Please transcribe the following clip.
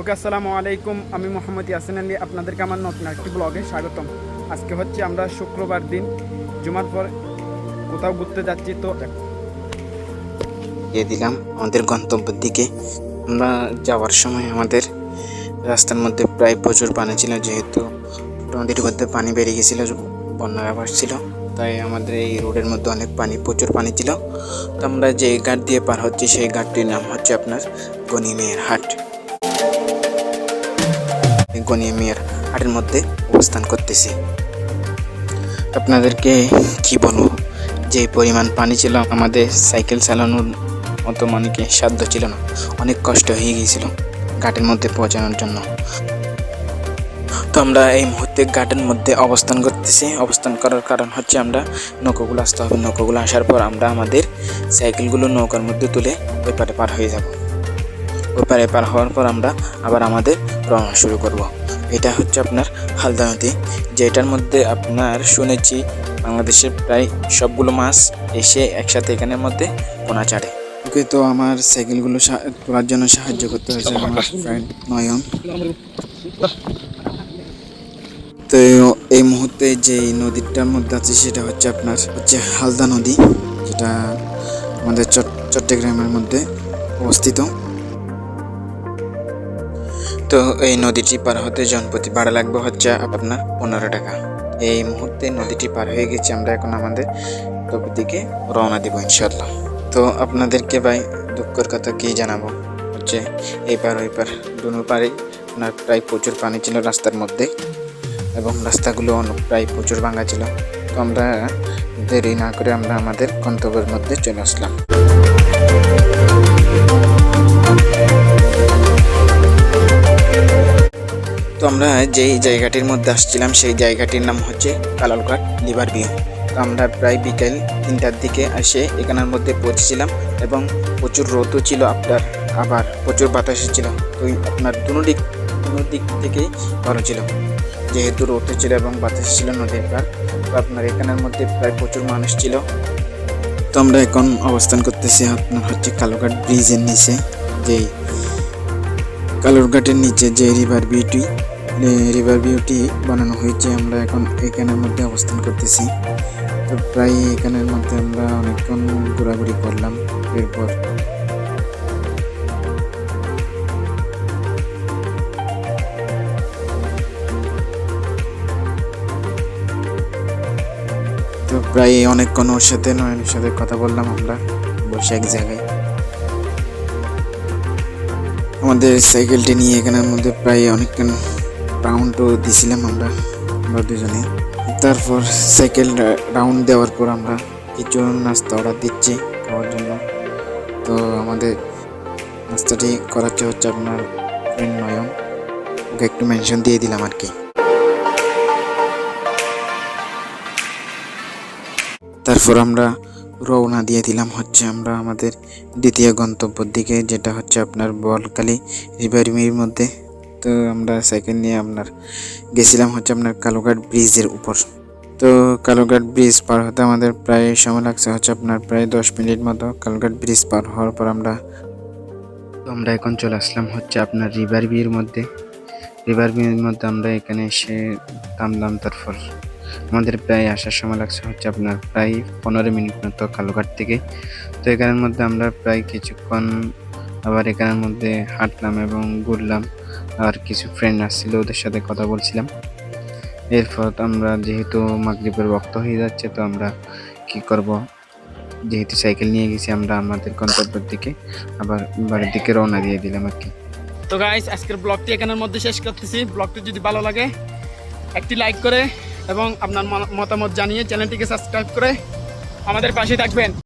ওকে, আসসালামু আলাইকুম। আমি মোহাম্মদ ইয়াসিন আলী, আপনাদেরকে আমার নতুন একটি ব্লগে স্বাগতম। আজকে হচ্ছে আমরা শুক্রবার দিন, জুমার পর কোথাও ঘুরতে যাচ্ছি, তো দিয়ে দিলাম আমাদের গন্তব্যের দিকে। আমরা যাওয়ার সময় আমাদের রাস্তার মধ্যে প্রায় প্রচুর পানি ছিল, যেহেতু নদীর মধ্যে পানি বেড়ে গেছিল, বন্যার আবাস ছিল। তাই আমাদের এই রোডের মধ্যে অনেক পানি, প্রচুর পানি ছিল। তো আমরা যে ঘাট দিয়ে পার হচ্ছি, সেই ঘাটটির নাম হচ্ছে আপনার গনিমের হাট। গনিমের হাটের মধ্যে অবস্থান করতেছি। আপনাদেরকে কি বলব? যে পরিমাণ পানি ছিল, আমাদের সাইকেল চালানোর মতো মানে কি সাধ্য ছিল না। অনেক কষ্ট হয়ে গিয়েছিল ঘাটের মধ্যে পৌঁছানোর জন্য। তো আমরা এই মুহূর্তে ঘাটের মধ্যে অবস্থান করতেছি। অবস্থান করার কারণ হচ্ছে আমরা নৌকোগুলো আসতে হবে। নৌকোগুলো আসার পর আমরা আমাদের সাইকেলগুলো নৌকার মধ্যে তুলে ওই পারে পার হয়ে যাব। ওই পারে হওয়ার পর আমরা আবার আমাদের রওনা শুরু করব। এটা হচ্ছে আপনার হালদা নদী, যেটার মধ্যে আপনার শুনেছি বাংলাদেশের প্রায় সবগুলো মাছ এসে একসাথে এখানের মধ্যে পোনা চাড়ে ওকে, তো আমার সাইকেলগুলো তোলার জন্য সাহায্য করতে হয়েছে আমার ফ্রেন্ড নয়ন। তো এই মুহূর্তে যে নদীটার মধ্যে আছে সেটা হচ্ছে আপনার হচ্ছে হালদা নদী, যেটা আমাদের চট- চট্টগ্রামের মধ্যে অবস্থিত। তো এই নদীটি পার হতে জনপ্রতি ভাড়া লাগবে হচ্ছে আপনার পনেরো টাকা। এই মুহূর্তে নদীটি পার হয়ে গেছে, আমরা এখন আমাদের তবে দিকে রওনা দিব ইনশাল্লাহ তো আপনাদেরকে ভাই দুঃখের কথা কী জানাব? হচ্ছে এই পার, ওই পার, দুনো পারে আপনার প্রায় প্রচুর পানি ছিল রাস্তার মধ্যে এবং রাস্তাগুলো অনেক, প্রায় প্রচুর ভাঙা ছিল। তো আমরা দেরি না করে আমরা আমাদের গন্তব্যের মধ্যে চলে আসলাম। তো আমরা যেই জায়গাটির মধ্যে আসছিলাম, সেই জায়গাটির নাম হচ্ছে কালালঘাট লিভার ভিউ। তো আমরা প্রায় বিকেল তিনটার দিকে এসে এখানের মধ্যে পৌঁছেছিলাম এবং প্রচুর রোদও ছিল আপনার, আবার প্রচুর বাতাসও ছিল। তো আপনার দুনো দিক দুনো দিক থেকেই ভালো ছিল। যেহেতু রোদও ছিল এবং বাতাস ছিল নদীর পার তো আপনার এখানের মধ্যে প্রায় প্রচুর মানুষ ছিল। তো আমরা এখন অবস্থান করতেছি আপনার হচ্ছে কালোঘাট ব্রিজের নিচে। যেই কালুরঘাটের নিচে যে রিভার বিউটি রিভার বিউটি বানানো হয়েছে, আমরা এখন এখানের মধ্যে অবস্থান করতেছি। তো প্রায় এখানের মধ্যে আমরা অনেকক্ষণ ঘোরাঘুরি করলাম, এরপর তো প্রায় অনেকক্ষণ ওর সাথে নয়নের সাথে কথা বললাম আমরা, বসে এক জায়গায়। আমাদের সাইকেলটি নিয়ে এখানের মধ্যে প্রায় অনেকক্ষণ রাউন্ডও দিছিলাম আমরা আমরা দুজনে। তারপর সাইকেল রাউন্ড দেওয়ার পর আমরা কিছু নাস্তা অর্ডার দিচ্ছি খাওয়ার জন্য। তো আমাদের নাস্তাটি করাচ্ছে হচ্ছে আপনার ফ্রেন্ড নয়ন। ওকে একটু মেনশন দিয়ে দিলাম আর কি। তারপর আমরা রওনা দিয়ে দিলাম হচ্ছে আমরা আমাদের দ্বিতীয় গন্তব্যের দিকে, যেটা হচ্ছে আপনার বলকালি রিভারিমির মধ্যে। তো আমরা সাইকেল নিয়ে আপনার গেছিলাম হচ্ছে আপনার কালোঘাট ব্রিজের উপর। তো কালোঘাট ব্রিজ পার হতে আমাদের প্রায় সময় লাগছে হচ্ছে আপনার প্রায় দশ মিনিট মতো কালোঘাট ব্রিজ পার হওয়ার পর আমরা আমরা এখন চলে আসলাম হচ্ছে আপনার রিভার বিয়ের মধ্যে। রিভার বিয়ের মধ্যে আমরা এখানে এসে থামলাম তারপর আমাদের প্রায় আসার সময় লাগছে হচ্ছে আপনার প্রায় পনেরো মিনিট মতো কালুঘাট থেকে। তো এখানের মধ্যে আমরা প্রায় কিছুক্ষণ আবার এখানের মধ্যে হাঁটলাম এবং ঘুরলাম। আর কিছু ফ্রেন্ড আসছিল, ওদের সাথে কথা বলছিলাম। এরপর আমরা যেহেতু মাগরিবের বক্ত হয়ে যাচ্ছে, তো আমরা কি করব? যেহেতু সাইকেল নিয়ে গেছি, আমরা আমাদের গন্তব্যের দিকে আবার বাড়ির দিকে রওনা দিয়ে দিলাম আর কি। তো গাইস আজকের ব্লগটি এখানের মধ্যে শেষ করতেছি। ব্লগটি যদি ভালো লাগে, একটি লাইক করে এবং আপনার মতামত জানিয়ে চ্যানেলটিকে সাবস্ক্রাইব করে আমাদের পাশে থাকবেন।